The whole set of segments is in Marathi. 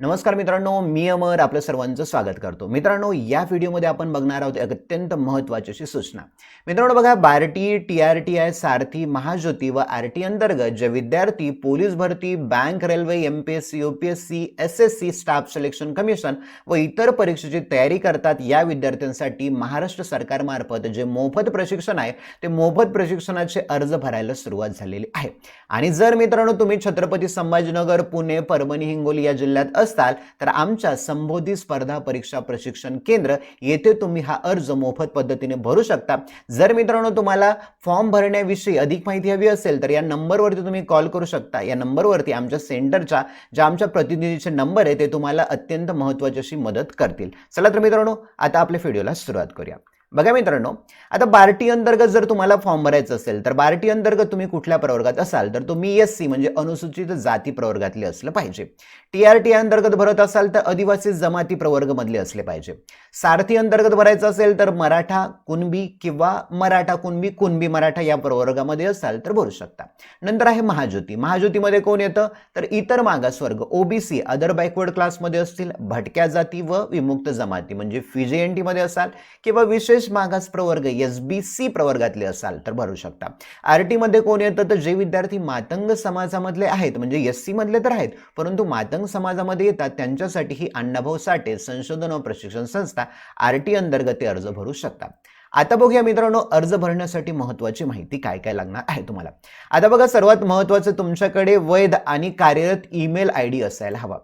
नमस्कार मित्रांनो मी अमर आपलं सर्वांचं स्वागत करतो. मित्रांनो या व्हिडिओमध्ये आपण बघणार आहोत एक अत्यंत महत्त्वाची अशी सूचना. मित्रांनो बघा BARTI T R T I Sarthi Mahajyoti व आर टी अंतर्गत जे विद्यार्थी पोलीस भरती bank railway M P S C U P S C S S C staff selection commission व इतर परीक्षेची तयारी करतात या विद्यार्थ्यांसाठी महाराष्ट्र सरकारमार्फत जे मोफत प्रशिक्षण आहे ते मोफत प्रशिक्षणाचे अर्ज भरायला सुरुवात झालेली आहे. आणि जर मित्रांनो तुम्ही छत्रपती संभाजीनगर पुणे परभणी हिंगोली या जिल्ह्यात असाल तर आमच्या संबोधी स्पर्धा परीक्षा प्रशिक्षण केंद्र येथे तुम्ही हा अर्ज मोफत पद्धतीने भरू शकता. जर मित्रांनो तुम्हाला फॉर्म भरण्याविषयी अधिक माहिती हवी असेल तर या नंबरवरती तुम्ही कॉल करू शकता. या नंबरवरती आमच्या सेंटरच्या ज्या आमच्या प्रतिनिधीचे नंबर आहे ते तुम्हाला अत्यंत महत्त्वाची अशी मदत करतील. चला तर मित्रांनो आता आपल्या व्हिडिओला सुरुवात करूया. बघा मित्रांनो आता बार्टी अंतर्गत जर तुम्हाला फॉर्म भरायचं असेल तर बार्टी अंतर्गत तुम्ही कुठल्या प्रवर्गात असाल तर तुम्ही एस सी म्हणजे अनुसूचित जाती प्रवर्गातले असलं पाहिजे. टी आर टी अंतर्गत भरत असाल तर आदिवासी जमाती प्रवर्गमधले असले पाहिजे. सारथी अंतर्गत भरायचं असेल तर मराठा कुणबी किंवा मराठा कुणबी कुणबी मराठा या प्रवर्गामध्ये असाल तर भरू शकता. नंतर आहे महाज्योती. महाज्योतीमध्ये कोण येतं? तर इतर मागासवर्ग ओबीसी अदर बॅकवर्ड क्लासमध्ये असतील भटक्या जाती व विमुक्त जमाती म्हणजे फिजे टीमध्ये असाल किंवा विशेष मागास प्रवर्ग एस बी सी प्रवर्गातले असाल तर भरू शकता. आर टीमध्ये कोण येतं? तर जे विद्यार्थी मातंग समाजामधले आहेत म्हणजे एस सी मधले तर आहेत परंतु मातंग समाजामध्ये येतात त्यांच्यासाठी ही अण्णाभाऊ साठे संशोधन व प्रशिक्षण संस्था आर टी अंतर्गत ते अर्ज भरू शकतात. आता बघूया मित्रांनो अर्ज भरण्यासाठी महत्त्वाची माहिती काय काय लागणार आहे तुम्हाला. आता बघा सर्वात महत्त्वाचं तुमच्याकडे वैध आणि कार्यरत ईमेल आय डी असायला हवा.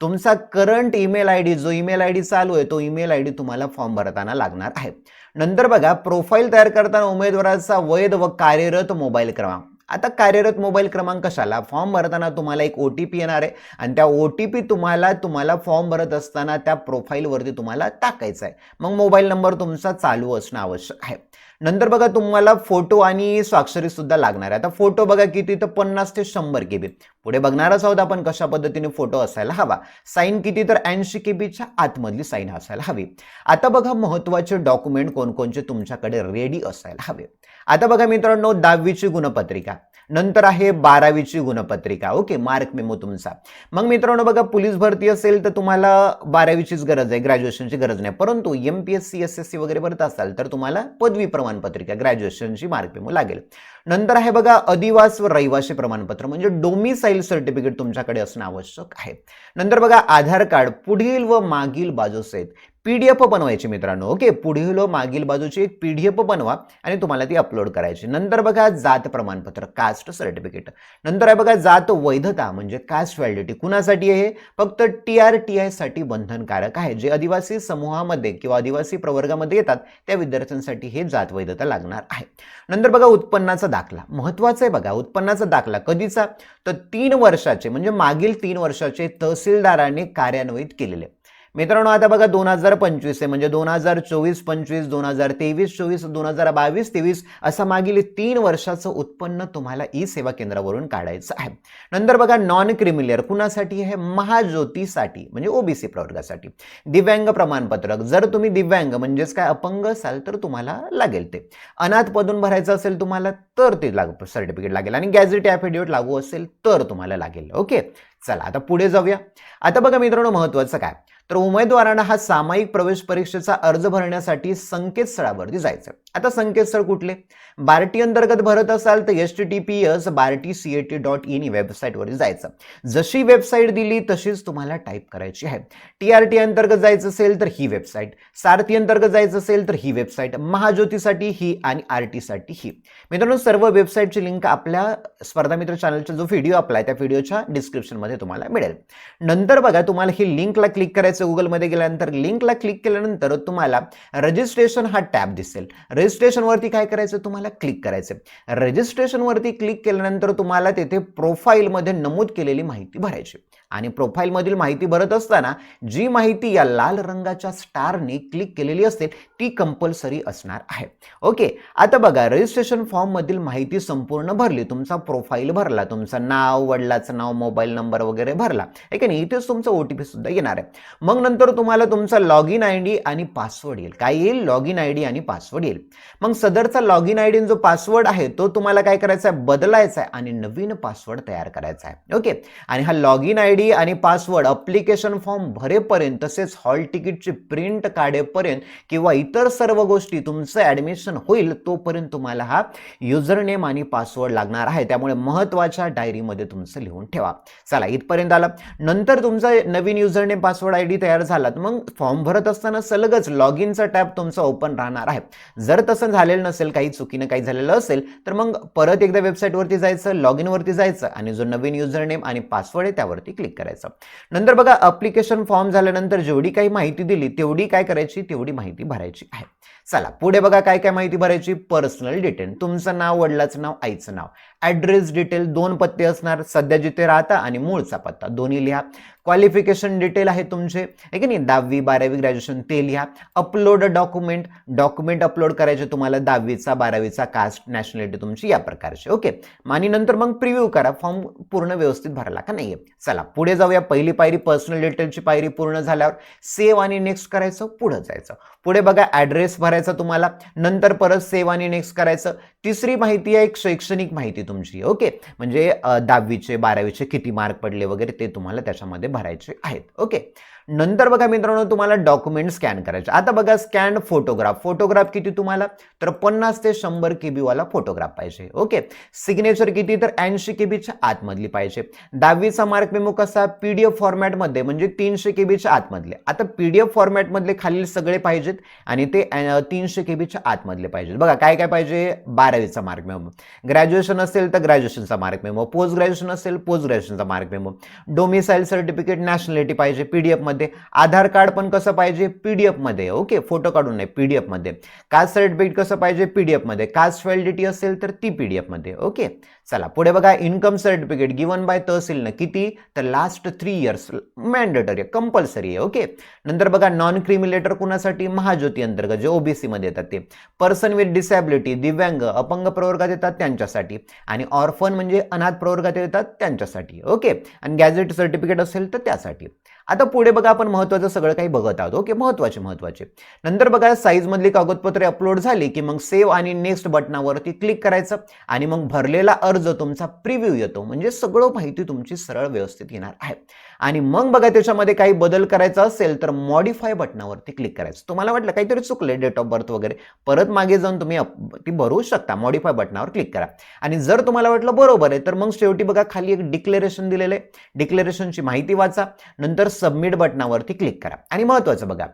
तुमचा करंट ईमेल आय डी जो ईमेल आय डी चालू आहे तो ईमेल आय डी तुम्हाला फॉर्म भरताना लागणार आहे. नंतर बघा प्रोफाईल तयार करताना उमेदवाराचा वैध व कार्यरत मोबाईल क्रमांक. आता कार्यरत मोबाईल क्रमांक कशाला? फॉर्म भरताना तुम्हाला एक ओ टी पी येणार आहे. आणि त्या ओ टी पी तुम्हाला तुम्हाला फॉर्म भरत असताना त्या प्रोफाईलवरती तुम्हाला टाकायचा आहे. मग मोबाईल नंबर तुमचा चालू असणं आवश्यक आहे. नंतर बघा तुम्हाला फोटो आणि स्वाक्षरी सुद्धा लागणार आहे. आता फोटो बघा किती? तर पन्नास ते शंभर के बी पुढे बघणारच आहोत आपण कशा पद्धतीने फोटो असायला हवा. साईन किती? तर ऐंशी के बीच्या आतमधली साईन असायला हवी. आता बघा महत्त्वाचे डॉक्युमेंट कोणकोणचे तुमच्याकडे रेडी असायला हवे. आता बघा मित्रांनो दहावीची गुणपत्रिका. नंतर आहे बारावीची गुणपत्रिका. ओके मार्क मेमो तुमचा. मग मित्रांनो बघा पोलीस भरती असेल तर तुम्हाला बारावीचीच गरज आहे ग्रॅज्युएशनची गरज नाही. परंतु M P S C S S C वगैरे भरत असाल तर तुम्हाला पदवी प्रमाणपत्रिका ग्रॅज्युएशनची मार्क मेमो लागेल. नंतर आहे बघा अधिवास व रहिवासी प्रमाणपत्र म्हणजे डोमिसाईल सर्टिफिकेट तुमच्याकडे असणं आवश्यक आहे. नंतर बघा आधार कार्ड पुढील व मागील बाजूसहित पी डी एफ बनवायची मित्रांनो. ओके पुढील मागील बाजूची एक पी डी एफ बनवा आणि तुम्हाला ती अपलोड करायची. नंतर बघा जात प्रमाणपत्र कास्ट सर्टिफिकेट नंतर आहे बघा जात वैधता म्हणजे कास्ट व्हॅलिडिटी कुणासाठी आहे फक्त टी आर टी आयसाठी बंधनकारक आहे. जे आदिवासी समूहामध्ये किंवा आदिवासी प्रवर्गामध्ये येतात त्या विद्यार्थ्यांसाठी हे जात वैधता लागणार आहे. नंतर बघा उत्पन्नाचा दाखला. महत्त्वाचा आहे बघा उत्पन्नाचा दाखला कधीचा? तर तीन वर्षाचे म्हणजे मागील तीन वर्षाचे तहसीलदाराने कार्यान्वित केलेले. मित्रांनो आता बघा दोन हजार पंचवीस आहे. म्हणजे दोन हजार चोवीस पंचवीस दोन हजार तेवीस चोवीस दोन हजार बावीस तेवीस असं मागील तीन वर्षाचं उत्पन्न तुम्हाला ई सेवा केंद्रावरून काढायचं आहे. नंतर बघा नॉन क्रिमिलियर कुणासाठी आहे? महाज्योतीसाठी म्हणजे ओबीसी प्रवर्गासाठी. दिव्यांग प्रमाणपत्रक. जर तुम्ही दिव्यांग म्हणजेच काय अपंग असाल तर तुम्हाला लागेल ते. अनाथ पदून भरायचं असेल तुम्हाला तर ते लाग सर्टिफिकेट लागेल. आणि गॅझेट ॲफिडेविट लागू असेल तर तुम्हाला लागेल. ओके चला आता पुढे जाऊया. आता बघा मित्रांनो महत्त्वाचं काय? तर उमेदवारांना हा सामायिक प्रवेश परीक्षेचा अर्ज भरण्यासाठी संकेतस्थळावरती जायचं. आता संकेतस्थळ कुठले? बार्टी अंतर्गत भरत असाल तर H T T P S Barti C A T dot in वेबसाईटवरती जायचं. जशी वेबसाईट दिली तशीच तुम्हाला टाईप करायची आहे. टी आर टी अंतर्गत जायचं असेल तर ही वेबसाईट सारथी अंतर्गत जायचं असेल तर ही वेबसाईट महाज्योतीसाठी ही आणि आर टीसाठी ही. मित्रांनो सर्व वेबसाईटची लिंक आपल्या स्पर्धा मित्र चॅनलचा जो व्हिडिओ आपला आहे त्या व्हिडिओच्या डिस्क्रिप्शनमध्ये तुम्हाला मिळेल. नंतर बघा तुम्हाला ही लिंकला क्लिक करायचं गुगलमध्ये गेल्यानंतर लिंकला क्लिक केल्यानंतर तुम्हाला रजिस्ट्रेशन हा टॅब दिसेल. रजिस्ट्रेशनवरती काय करायचं? तुम्हाला क्लिक करायचं रजिस्ट्रेशनवरती क्लिक केल्यानंतर तुम्हाला तेथे प्रोफाईलमध्ये नमूद केलेली माहिती भरायची आणि प्रोफाईलमधील माहिती भरत असताना जी माहिती या लाल रंगाच्या स्टारने क्लिक केलेली असेल ती कंपल्सरी असणार आहे. ओके आता बघा रजिस्ट्रेशन फॉर्ममधील माहिती संपूर्ण भरली. तुमचा प्रोफाईल भरला तुमचं नाव वडिलाचं नाव मोबाईल नंबर वगैरे भरला. आहे की नाही इथेच तुमचा ओ टी पी सुद्धा येणार आहे. मग नंतर तुम्हाला तुमचा लॉग इन आय डी आणि पासवर्ड येईल. काय येईल लॉग इन आय डी आणि पासवर्ड येईल. मग सदरचा लॉग इन आय डी जो पासवर्ड आहे तो तुम्हाला काय करायचा आहे? बदलायचा आहे आणि नवीन पासवर्ड तयार करायचा आहे. ओके? आणि हा लॉग इन आय डी आणि पासवर्ड अप्लिकेशन फॉर्म भरेपर्यंत तसेच हॉल तिकीटची प्रिंट काढेपर्यंत किंवा इतर सर्व गोष्टी तुमचं ॲडमिशन होईल तोपर्यंत तुम्हाला हा युजर नेम आणि पासवर्ड लागणार आहे. त्यामुळे महत्त्वाच्या डायरीमध्ये तुमचं लिहून ठेवा. चला इथपर्यंत आला. नंतर तुमचा नवीन user name password I D तयार झाला तर मग फॉर्म भरत असताना सलगच लॉग इनचा टॅब तुमचा ओपन राहणार आहे. जर तसं झालेलं नसेल काही चुकीनं काही झालेलं असेल तर मग परत एकदा वेबसाईटवरती जायचं लॉग इनवरती जायचं आणि जो नवीन युजर नेम आणि पासवर्ड आहे त्यावरती क्लिक करायचं. नंतर बघा अप्लिकेशन फॉर्म झाल्यानंतर जेवढी काही माहिती दिली तेवढी काय करायची तेवढी माहिती भरायची आहे. चला पुढे बघा काय काय माहिती भरायची. पर्सनल डिटेल तुमचं नाव वडिलाचं नाव आईचं नाव. ॲड्रेस डिटेल दोन पत्ते असणार. सध्या जिथे राहता आणि मूळचा पत्ता. दोन्ही लिहा. क्वालिफिकेशन डिटेल आहे तुमचे. आहे की नाही? दहावी बारावी ग्रॅज्युएशन ते लिहा. अपलोड डॉक्युमेंट डॉक्युमेंट अपलोड करायचे तुम्हाला दहावीचा बारावीचा कास्ट नॅशनॅलिटी तुमची या प्रकारची. ओके आणि नंतर मग प्रिव्ह्यू करा. फॉर्म पूर्ण व्यवस्थित भरला का नाहीये? चला पुढे जाऊया. पहिली पायरी पर्सनल डिटेलची पायरी पूर्ण झाल्यावर सेव्ह आणि नेक्स्ट करायचं पुढं जायचं. पुढे बघा ॲड्रेस भरायचं. तुम्हाला नंतर परत सेव्ह आणि नेक्स्ट करायचं. तिसरी माहिती आहे एक शैक्षणिक माहिती तुमची ओके? म्हणजे दहावीचे बारावीचे किती मार्क पडले वगैरे ते तुम्हाला त्याच्यामध्ये भरायचे आहेत ओके? नंतर बघा मित्रांनो तुम्हाला डॉक्युमेंट स्कॅन करायचे. आता बघा स्कॅन फोटोग्राफ फोटोग्राफ किती तुम्हाला? तर पन्नास ते शंभर के बीवाला फोटोग्राफ पाहिजे. ओके सिग्नेचर किती? तर ऐंशी के बीच्या आतमधली पाहिजे. दहावीचा मार्क मेमो कसा? पी डी एफ फॉर्मॅटमध्ये म्हणजे तीनशे के बीच्या आतमधले. आता पी डी एफ फॉर्मॅटमधले खालील सगळे पाहिजेत आणि ते तीनशे के बीच्या आतमधले पाहिजेत. बघा काय काय पाहिजे? बारावीचा मार्क मेमो ग्रॅज्युएशन असेल तर ग्रॅज्युएशनचा मार्क मेमो पोस्ट ग्रॅज्युएशन असेल post ग्रॅज्युएशनचा mark memo domicile certificate nationality पाहिजे. पी मध्ये. आधार कार्ड पण कसं पाहिजे? पीडीएफमध्ये ओके? फोटो काढून नाही पीडीएफमध्ये कास्ट सर्टिफिकेट कसं पाहिजे? पीडीएफमध्ये कास्ट व्हॅलिडिटी असेल तर ती पीडीएफमध्ये ओके? चला पुढे बघा. इन्कम सर्टिफिकेट गिवन बाय तहसीलनं किती? तर लास्ट थ्री इयर्स मॅन्डेटरी आहे कंपल्सरी आहे. ओके? नंतर बघा नॉन क्रिमिलेटर कुणासाठी? महाज्योती अंतर्गत जे ओबीसी मध्ये येतात ते. पर्सन विथ डिसॅबिलिटी दिव्यांग अपंग प्रवर्गात येतात त्यांच्यासाठी. आणि ऑर्फन म्हणजे अनाथ प्रवर्गात येतात त्यांच्यासाठी. ओके? आणि गॅजेट सर्टिफिकेट असेल तर त्यासाठी. आता पुढे बघा आपण महत्त्वाचं सगळं काही बघत आहोत. ओके महत्त्वाचे महत्त्वाचे. नंतर बघा साईजमधली कागदपत्रे अपलोड झाली की मग सेव्ह आणि नेक्स्ट बटनावरती क्लिक करायचं आणि मग भरलेला अर्ज तुमचा प्रिव्ह्यू येतो. म्हणजे सगळं माहिती तुमची सरळ व्यवस्थित येणार आहे. आणि मग बघा त्याच्यामध्ये काही बदल करायचा असेल तर मॉडिफाय बटनावरती क्लिक करायचं. तुम्हाला वाटलं काहीतरी चुकले डेट ऑफ बर्थ वगैरे परत मागे जाऊन तुम्ही ती भरू शकता. मॉडिफाय बटनावर क्लिक करा. आणि जर तुम्हाला वाटलं बरोबर आहे तर मग शेवटी बघा खाली एक डिक्लेरेशन दिलेलं आहे. डिक्लेरेशनची माहिती वाचा नंतर सबमिट बटनावरती क्लिक करा. आणि महत्त्वाचं बघा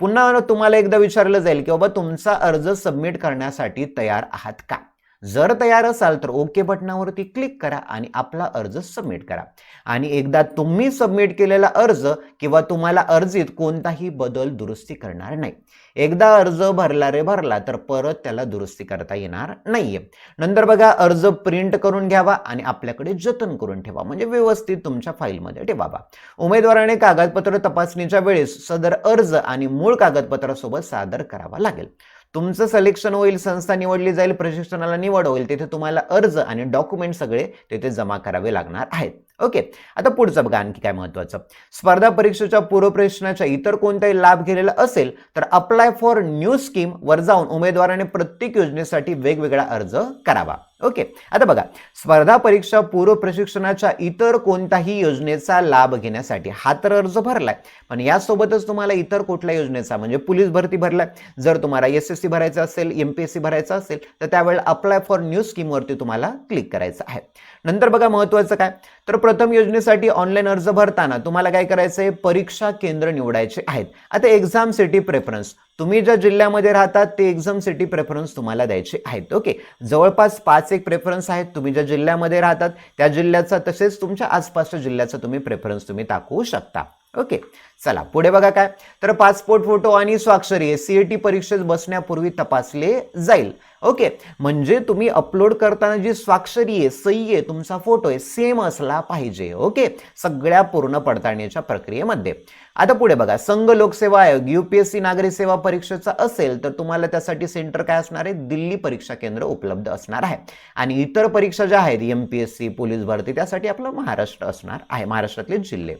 पुन्हा तुम्हाला एकदा विचारलं जाईल की बाबा तुमचा अर्ज सबमिट करण्यासाठी तयार आहात का? जर तयार असाल तर ओके बटनावरती क्लिक करा आणि आपला अर्ज सबमिट करा. आणि एकदा तुम्ही सबमिट केलेला अर्ज किंवा तुम्हाला अर्जीत कोणताही बदल दुरुस्ती करणार नाही. एकदा अर्ज भरला रे भरला तर परत त्याला दुरुस्ती करता येणार नाहीये. नंतर बघा अर्ज प्रिंट करून घ्यावा आणि आपल्याकडे जतन करून ठेवा. म्हणजे व्यवस्थित तुमच्या फाईलमध्ये ठेवावा. उमेदवाराने कागदपत्र तपासणीच्या वेळेस सदर अर्ज आणि मूळ कागदपत्रासोबत सादर करावा लागेल. तुमचं सिलेक्शन होईल संस्था निवडली जाईल प्रशिक्षणाला निवड होईल तिथे तुम्हाला अर्ज आणि डॉक्युमेंट सगळे तिथे जमा करावे लागणार आहेत. ओके आता पुढचं बघा आणखी काय महत्वाचं? स्पर्धा परीक्षेच्या पूर्वपरीक्षणाच्या इतर कोणताही लाभ घेतलेला असेल तर अप्लाय फॉर न्यू स्कीम वर जाऊन उमेदवाराने प्रत्येक योजनेसाठी वेगवेगळा अर्ज करावा. ओके आता बघा स्पर्धा परीक्षा पूर्व प्रशिक्षणाच्या इतर कोणत्याही योजनेचा लाभ घेण्यासाठी हा तर अर्ज भरलाय. पण यासोबतच तुम्हाला इतर कुठल्या योजनेचा म्हणजे पोलीस भरती भरलाय. जर तुम्हाला एस एस सी भरायचं असेल एम पी एस सी भरायचं असेल तर त्यावेळेला अप्लाय फॉर न्यू स्कीमवरती तुम्हाला क्लिक करायचं आहे. नंतर बघा महत्वाचं काय? तर प्रथम योजनेसाठी ऑनलाईन अर्ज भरताना तुम्हाला काय करायचं आहे परीक्षा केंद्र निवडायचे आहेत. आता एक्झाम सिटी प्रेफरन्स तुम्ही ज्या जिल्ह्यामध्ये राहतात ते एक्झाम सिटी प्रेफरन्स तुम्हाला द्यायचे आहेत. ओके जवळपास पाच एक प्रेफरन्स आहेत. तुम्ही ज्या जिल्ह्यामध्ये राहतात त्या जिल्ह्याचा तसेच तुमच्या आसपासच्या जिल्ह्याचा तुम्ही प्रेफरन्स तुम्ही टाकू शकता. ओके चला पुढे बघा काय? तर पासपोर्ट फोटो आणि स्वाक्षरी सीएटी परीक्षेत बसण्यापूर्वी तपासले जाईल. ओके म्हणजे तुम्ही अपलोड करताना जी स्वाक्षरी आहे सही आहे तुमचा फोटो आहे सेम असला पाहिजे. ओके सगळ्या पूर्ण पडताळणीच्या प्रक्रियेमध्ये. आता पुढे बघा संघ लोकसेवा आयोग युपीएससी नागरी सेवा परीक्षेचा असेल तर तुम्हाला त्यासाठी सेंटर काय असणार आहे? दिल्ली परीक्षा केंद्र उपलब्ध असणार आहे. आणि इतर परीक्षा ज्या आहेत M P S C police भरती त्यासाठी आपलं महाराष्ट्र असणार आहे महाराष्ट्रातले जिल्हे.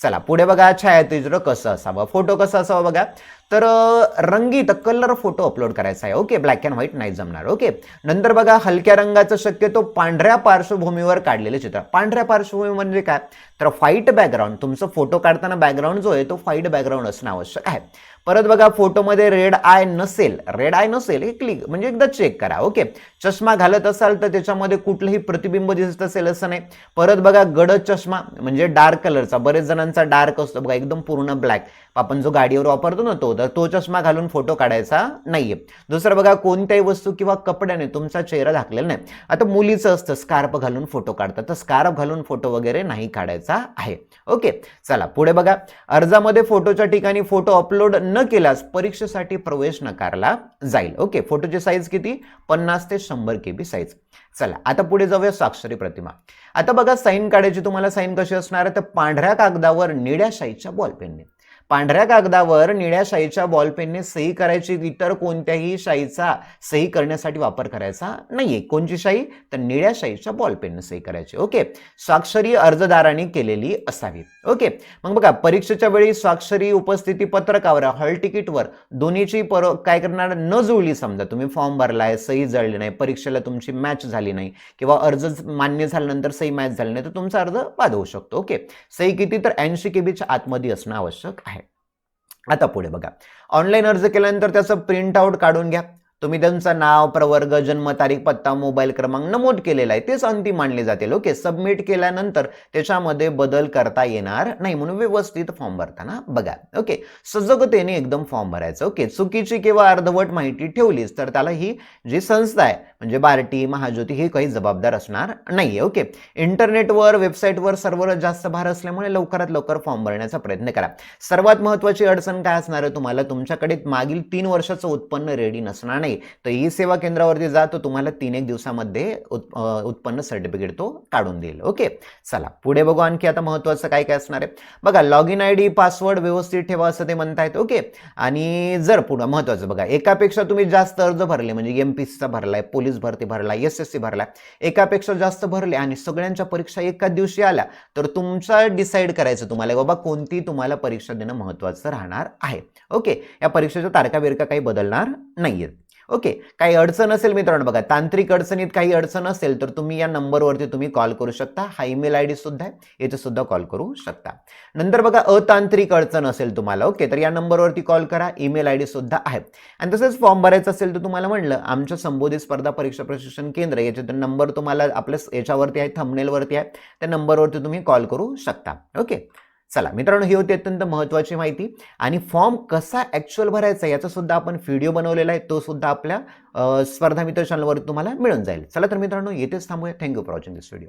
चला पुढे बघा छायाचित्र कसं असावं? फोटो कसं असावं बघा? तर रंगीत कलर फोटो अपलोड करायचा आहे. ओके ब्लॅक अँड व्हाईट नाही जमणार. ओके नंतर बघा हलक्या रंगाचं शक्यतो पांढऱ्या पार्श्वभूमीवर काढलेले चित्र. पांढऱ्या पार्श्वभूमी म्हणजे काय? तर व्हाईट बॅकग्राऊंड तुमचं फोटो काढताना बॅकग्राऊंड जो आहे तो व्हाईट बॅकग्राऊंड असणं आवश्यक आहे. परत बघा फोटोमध्ये रेड आय नसेल. रेड आय नसेल हे क्लिक म्हणजे एकदा चेक करा ओके चष्मा घालत असाल तर त्याच्यामध्ये कुठलंही प्रतिबिंब दिसत असेल असं नाही. परत बघा गडद चष्मा म्हणजे डार्क कलरचा बरेच जणांचा डार्क असतो बघा एकदम पूर्ण ब्लॅक आपण जो गाडीवर वापरतो ना तो तर तो चष्मा घालून फोटो काढायचा नाहीये. दुसरं बघा कोणत्याही वस्तू किंवा कपड्याने तुमचा चेहरा झाकलेला नाही. आता मुलीचं असतं स्कार्प घालून फोटो काढतात तर स्कार्प घालून फोटो वगैरे नाही काढायचा आहे. ओके चला पुढे बघा. अर्जामध्ये फोटोच्या ठिकाणी फोटो अपलोड न केल्यास परीक्षेसाठी प्रवेश नकारला जाईल. ओके फोटोची साईज किती? पन्नास ते शंभर के बी साईज चला आता पुढे जाऊया स्वाक्षरी प्रतिमा. आता बघा साईन काढायची तुम्हाला साईन कशी असणार? आहे तर पांढऱ्या कागदावर निळ्या शाईच्या बॉलपेनने पांढऱ्या कागदावर निळ्या शाईच्या बॉलपेनने सही करायची इतर कोणत्याही शाईचा सही करण्यासाठी वापर करायचा नाहीये. कोणची शाई? तर निळ्या शाईच्या बॉलपेनने सही करायची. ओके. स्वाक्षरी अर्जदाराने केलेली असावी. ओके. मग बघा परीक्षेच्या वेळी स्वाक्षरी उपस्थिती पत्रकावर हॉल तिकीटवर दोन्हीची पर काय करणार? न जुळली समजा तुम्ही फॉर्म भरलाय सही जळली नाही परीक्षेला तुमची मॅच झाली नाही किंवा अर्ज मान्य झाल्यानंतर सही मॅच झाली नाही तर तुमचा अर्ज बाद होऊ शकतो. ओके. सही किती? तर ऐंशी केबीच्या आतमध्ये असणं आवश्यक आहे. आता पुढे बघा. ऑनलाईन अर्ज केल्यानंतर त्याचं प्रिंट आउट काढून घ्या. तुम्ही त्यांचं नाव प्रवर्ग जन्मतारीख पत्ता मोबाईल क्रमांक नमूद केलेला आहे. तेच अंतिम मानले जातील. ओके सबमिट केल्यानंतर त्याच्यामध्ये बदल करता येणार नाही म्हणून व्यवस्थित फॉर्म भरताना बघा. ओके सजगतेने एकदम फॉर्म भरायचं. ओके चुकीची किंवा अर्धवट माहिती ठेवलीच तर त्याला ही जी संस्था आहे म्हणजे बार्टी महाज्योती ही काही जबाबदार असणार नाहीये. ओके इंटरनेटवर वेबसाईटवर सर्वर जास्त भार असल्यामुळे लवकरात लवकर फॉर्म भरण्याचा प्रयत्न करा. सर्वात महत्त्वाची अडचण काय असणार आहे तुम्हाला? तुमच्याकडे मागील तीन वर्षाचं उत्पन्न रेडी नसणार नाही. तर ई सेवा केंद्रावरती जा तो तुम्हाला तीन एक दिवसामध्ये उत्पन्न सर्टिफिकेट तो काढून देईल. ओके? चला पुढे बघू आणखी आता महत्त्वाचं काय काय असणार आहे. बघा login I D password व्यवस्थित ठेवा असं ते म्हणतायत. ओके? आणि जर पुढं महत्त्वाचं बघा एकापेक्षा तुम्ही जास्त अर्ज भरले म्हणजे एम पी सीचा भरलाय पोलीस भरती भरलाय एस एस सी भरलाय एकापेक्षा जास्त भरले आणि सगळ्यांच्या परीक्षा एकाच दिवशी आल्या तर तुमचा डिसाईड करायचं तुम्हाला बाबा कोणती तुम्हाला परीक्षा देणं महत्त्वाचं राहणार आहे. ओके? या परीक्षेच्या तारखा बिरका काही बदलणार नाहीयेत. ओके काही अडचण असेल मित्रांनो बघा तांत्रिक अडचणीत काही अडचण असेल तर तुम्ही या नंबरवरती तुम्ही कॉल करू शकता. हा ईमेल आय डी सुद्धा आहे याचे सुद्धा कॉल करू शकता. नंतर बघा अतांत्रिक अडचण असेल तुम्हाला ओके तर या नंबरवरती कॉल करा ईमेल आय डी सुद्धा आहे. आणि तसंच फॉर्म भरायचा असेल तर तुम्हाला म्हणलं आमच्या संबोधित स्पर्धा परीक्षा प्रशिक्षण केंद्र याचे नंबर तुम्हाला आपल्या याच्यावरती आहे थंबनेलवरती आहे त्या नंबरवरती तुम्ही कॉल करू शकता ओके. चला मित्रांनो ही होती अत्यंत महत्त्वाची माहिती. आणि फॉर्म कसा ॲक्च्युअल भरायचा याचा सुद्धा आपण व्हिडिओ बनवलेला आहे तो सुद्धा आपल्या स्पर्धा मित्र चॅनलवर तुम्हाला मिळून जाईल. चला तर मित्रांनो येथेच थांबूया. Thank you for watching this video